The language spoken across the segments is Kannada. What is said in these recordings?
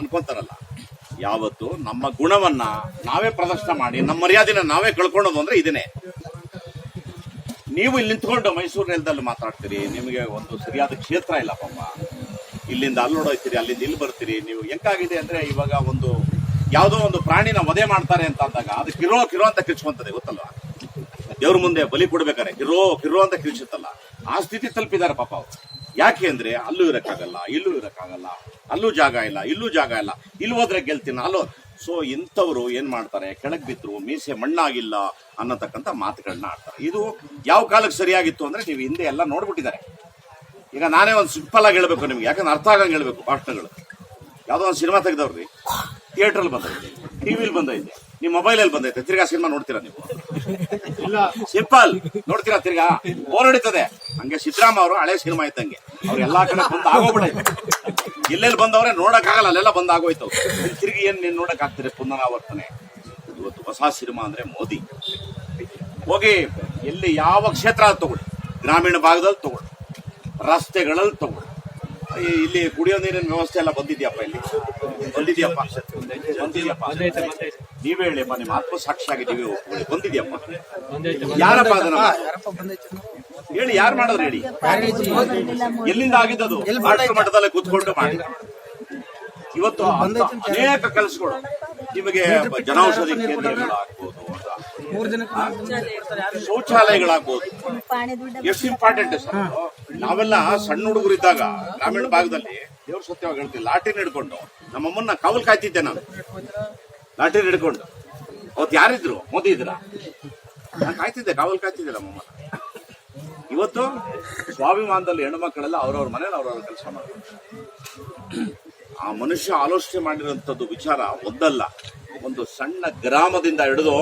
ಅನ್ಕೊಂತಾರಲ್ಲ. ಯಾವತ್ತು ನಮ್ಮ ಗುಣವನ್ನ ನಾವೇ ಪ್ರದರ್ಶನ ಮಾಡಿ, ನಮ್ಮ ಮರ್ಯಾದೆನ ನಾವೇ ಕಳ್ಕೊಳ್ಳೋದು ಅಂದ್ರೆ ಇದನ್ನೇ. ನೀವು ಇಲ್ಲಿ ನಿಂತ್ಕೊಂಡು ಮೈಸೂರು ನೆಲದಲ್ಲಿ ಮಾತಾಡ್ತೀರಿ, ನಿಮಗೆ ಒಂದು ಸರಿಯಾದ ಕ್ಷೇತ್ರ ಇಲ್ಲ ಪಾಪ ಇಲ್ಲಿಂದ ಅಲ್ಲಿ ನೋಡೋಯ್ತೀರಿ ಅಲ್ಲಿಂದ ಇಲ್ಲಿ ಬರ್ತೀರಿ. ನೀವು ಹೆಂಗಾಗಿದೆ ಅಂದ್ರೆ ಇವಾಗ ಒಂದು ಯಾವುದೋ ಒಂದು ಪ್ರಾಣಿನ ವಧೆ ಮಾಡ್ತಾರೆ ಅಂತ ಅಂದಾಗ ಅದು ಕಿರೋ ಕಿರೋ ಅಂತ ಕಿರ್ಚ್ಕೊಂತದೆ, ಗೊತ್ತಲ್ವಾ? ದೇವ್ರ ಮುಂದೆ ಬಲಿ ಕೊಡ್ಬೇಕಾರೆ ಕಿರೋ ಕಿರೋ ಅಂತ ಕಿರ್ಚುತ್ತಲ್ಲ ಆ ಸ್ಥಿತಿ ತಲುಪಿದ್ದಾರೆ ಪಾಪ ಅವ್ರು. ಯಾಕೆ ಅಂದ್ರೆ ಅಲ್ಲೂ ಇರಕ್ಕಾಗಲ್ಲ, ಇಲ್ಲೂ ಇರಕ್ಕಾಗಲ್ಲ. ಅಲ್ಲೂ ಜಾಗ ಇಲ್ಲ ಇಲ್ಲೂ ಜಾಗ ಇಲ್ಲ ಇಲ್ಲಿ ಹೋದ್ರೆ ಗೆಲ್ತೀನಿ. ಅಲ್ಲೋ ಸೊ ಇಂಥವ್ರು ಏನ್ ಮಾಡ್ತಾರೆ? ಕೆಳಗೆ ಬಿದ್ರು ಮೀಸೆ ಮಣ್ಣಾಗಿಲ್ಲ ಅನ್ನತಕ್ಕಂಥ ಮಾತುಗಳನ್ನ ಆಡ್ತಾರೆ. ಇದು ಯಾವ ಕಾಲಕ್ಕೆ ಸರಿಯಾಗಿತ್ತು ಅಂದ್ರೆ ನೀವು ಹಿಂದೆ ಎಲ್ಲ ನೋಡ್ಬಿಟ್ಟಿದ್ದಾರೆ. ಈಗ ನಾನೇ ಒಂದು ಸಿಂಪಲ್ ಆಗಿ ಹೇಳ್ಬೇಕು ನಿಮ್ಗೆ ಯಾಕಂದ್ರೆ ಅರ್ಥ ಆಗಂಗೆ ಹೇಳ್ಬೇಕು ಭಾಷಣಗಳು. ಯಾವುದೋ ಒಂದು ಸಿನಿಮಾ ತೆಗೆದವ್ರಿ ಥಿಯೇಟ್ರಲ್ಲಿ ಬಂದೈತೆ ಟಿವಿಲಿ ಬಂದೈತೆ ನಿಮ್ಮ ಮೊಬೈಲಲ್ಲಿ ಬಂದೈತೆ ತಿರ್ಗಾ ಸಿನಿಮಾ ನೋಡ್ತೀರಾ ನೀವು? ಇಲ್ಲ. ಸಿಂಪಲ್ ನೋಡ್ತೀರಾ ತಿರ್ಗಾ? ಓರ್ ಹಂಗೆ ಸಿದ್ದರಾಮ ಅವರು ಹಳೆ ಸಿನಿಮಾ ಇದ್ದಂಗೆ. ಅವ್ರು ಎಲ್ಲಾ ಕಡೆ ಬಂದು ಆಗೋಗ್ಬಿಡೈತೆ. ಎಲ್ಲೆಲ್ಲಿ ಬಂದವ್ರೆ ನೋಡಕ್ ಆಗಲ್ಲ ಅಲ್ಲೆಲ್ಲ ಬಂದಾಗೋಯ್ತು. ತಿರುಗಿ ಏನ್ ನೀನ್ ಆಗ್ತೀರಿ ಪುನರಾವರ್ತನೆ? ಇವತ್ತು ಹೊಸ ಸಿನಿಮಾ ಅಂದ್ರೆ ಮೋದಿ. ಹೋಗಿ, ಎಲ್ಲಿ ಯಾವ ಕ್ಷೇತ್ರ ತಗೊಳ್ಳಿ. ಗ್ರಾಮೀಣ ಭಾಗದಲ್ಲಿ ತಗೊಳ್ಳಿ. ರಸ್ತೆಗಳಲ್ಲಿ ತಗೊಳ್ಳಿ. ಇಲ್ಲಿ ಕುಡಿಯೋ ನೀರಿನ ವ್ಯವಸ್ಥೆ ಎಲ್ಲ ಬಂದಿದ್ಯಪ್ಪ ಇಲ್ಲಿ? ಬಂದಿದ್ಯಪ್ಪ? ಬಂದಿದ್ಯಪ್ಪ? ನೀವೇ ಹೇಳಿಯಪ್ಪ ನಿಮ್ಮ ಆತ್ಮ ಸಾಕ್ಷಿಯಾಗಿ ನೀವೇ ಒಪ್ಕೊಳ್ಳಿ ಬಂದಿದ್ಯಪ್ಪ? ಯಾರಪ್ಪ ಅದನ್ನ? ಹೇಳಿ ಯಾರು ಮಾಡೋರು ಹೇಳಿ? ಎಲ್ಲಿಂದ ಆಗಿದ್ದದು? ರಾಷ್ಟ್ರ ಮಟ್ಟದಲ್ಲೇ ಕೂತ್ಕೊಂಡು ಮಾಡಿ. ಇವತ್ತು ಅನೇಕ ಕೆಲಸಗಳು. ನಿಮಗೆ ಜನೌಷಧಿ ಕೇಂದ್ರಗಳಾಗ್ಬೋದು ಶೌಚಾಲಯಗಳಾಗ್ಬೋದು. ಎಷ್ಟು ಇಂಪಾರ್ಟೆಂಟ್ ಸರ್ ನಾವೆಲ್ಲ ಸಣ್ಣ ಹುಡುಗರು ಇದ್ದಾಗ ಗ್ರಾಮೀಣ ಭಾಗದಲ್ಲಿ ದೇವ್ರ ಸತ್ಯವಾಗಿ ಹೇಳ್ತೀವಿ ಲಾಟಿನ್ ಹಿಡ್ಕೊಂಡು. ನಮ್ಮಮ್ಮನ್ನ ಕಾವಲ್ ಕಾಯ್ತಿದ್ದೆ ನಾನು. ಲಾಟಿನ್ ಹಿಡ್ಕೊಂಡು. ಅವತ್ತು ಯಾರಿದ್ರು? ಮೋದಿ ಇದ್ರ. ನಾನು ಕಾಯ್ತಿದ್ದೆ ಕಾವಲ್ ಕಾಯ್ತಿದ್ದೆ ನಮ್ಮಮ್ಮನ ಇವತ್ತು ಸ್ವಾಭಿಮಾನದಲ್ಲಿ ಹೆಣ್ಣು ಮಕ್ಕಳೆಲ್ಲ ಅವ್ರವ್ರ ಮನೇಲಿ ಅವ್ರವ್ರ ಕೆಲಸ ಮಾಡ್ತಾರೆ. ಆ ಮನುಷ್ಯ ಆಲೋಚನೆ ಮಾಡಿರುವಂತದ್ದು ವಿಚಾರ ಒಂದಲ್ಲ. ಒಂದು ಸಣ್ಣ ಗ್ರಾಮದಿಂದ ಹಿಡಿದು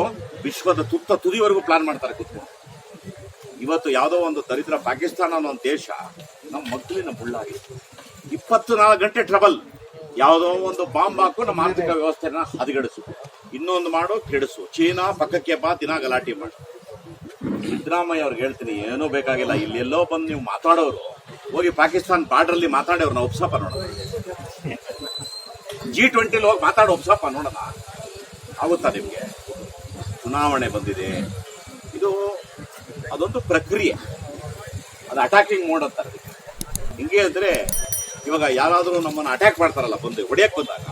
ವಿಶ್ವದ ತುತ್ತ ತುದಿವರೆಗೂ ಪ್ಲಾನ್ ಮಾಡ್ತಾರೆ ಕೂತ್ಕೊಂಡು. ಇವತ್ತು ಯಾವುದೋ ಒಂದು ದರಿದ್ರ ಪಾಕಿಸ್ತಾನ ಅನ್ನೋ ಒಂದು ದೇಶ ನಮ್ಮ ಮಕ್ಕಳಿನ ಮುಳ್ಳಾಗಿದೆ ಇಪ್ಪತ್ತು ನಾಲ್ಕು ಗಂಟೆ ಟ್ರಬಲ್ ಯಾವುದೋ ಒಂದು ಬಾಂಬ್ ಹಾಕು ನಮ್ಮ ಆರ್ಥಿಕ ವ್ಯವಸ್ಥೆನ ಹದಗೆಡಿಸು. ಇನ್ನೊಂದು ಮಾಡು, ಕೆಡಿಸು. ಚೀನಾ ಪಕ್ಕಕ್ಕೆ ಬಾ, ದಿನ ಗಲಾಟೆ ಮಾಡು. ಸಿದ್ದರಾಮಯ್ಯ ಅವ್ರಿಗೆ ಹೇಳ್ತೀನಿ, ಏನೂ ಬೇಕಾಗಿಲ್ಲ. ಇಲ್ಲಿ ಎಲ್ಲೋ ಬಂದು ನೀವು ಮಾತಾಡೋರು. ಹೋಗಿ ಪಾಕಿಸ್ತಾನ ಬಾರ್ಡರ್ ಅಲ್ಲಿ ನಾವು ಉಪ್ಸಪ್ಪ ನೋಡೋಣ ಜಿ ಟ್ವೆಂಟಿಲಿ ಹೋಗಿ ಮಾತಾಡೋ ಒಪ್ಸಪ್ಪ ನೋಡೋಣ. ಆಗುತ್ತಾ ನಿಮಗೆ? ಚುನಾವಣೆ ಬಂದಿದೆ. ಇದು ಅದೊಂದು ಪ್ರಕ್ರಿಯೆ. ಅದು ಅಟ್ಯಾಕಿಂಗ್ ಮೋಡ್ ಅಂತಾರೆ. ಹಿಂಗೆ ಅಂದರೆ ಇವಾಗ ಯಾರಾದರೂ ನಮ್ಮನ್ನ ಅಟ್ಯಾಕ್ ಮಾಡ್ತಾರಲ್ಲ, ಬಂದು ಹೊಡೆಯಕ್ಕೆ ಬಂದಾಗ,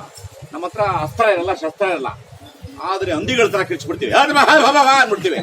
ನಮ್ಮ ಹತ್ರ ಅಸ್ತ್ರ ಇರಲ್ಲ, ಶಸ್ತ್ರ ಇರಲ್ಲ. ಆದರೆ ಹಂದಿಗಳ ತರ ಕಿರ್ಚ್ಬಿಡ್ತೀವಿ. ಅಂದ್ಬಿಡ್ತೀವಿ.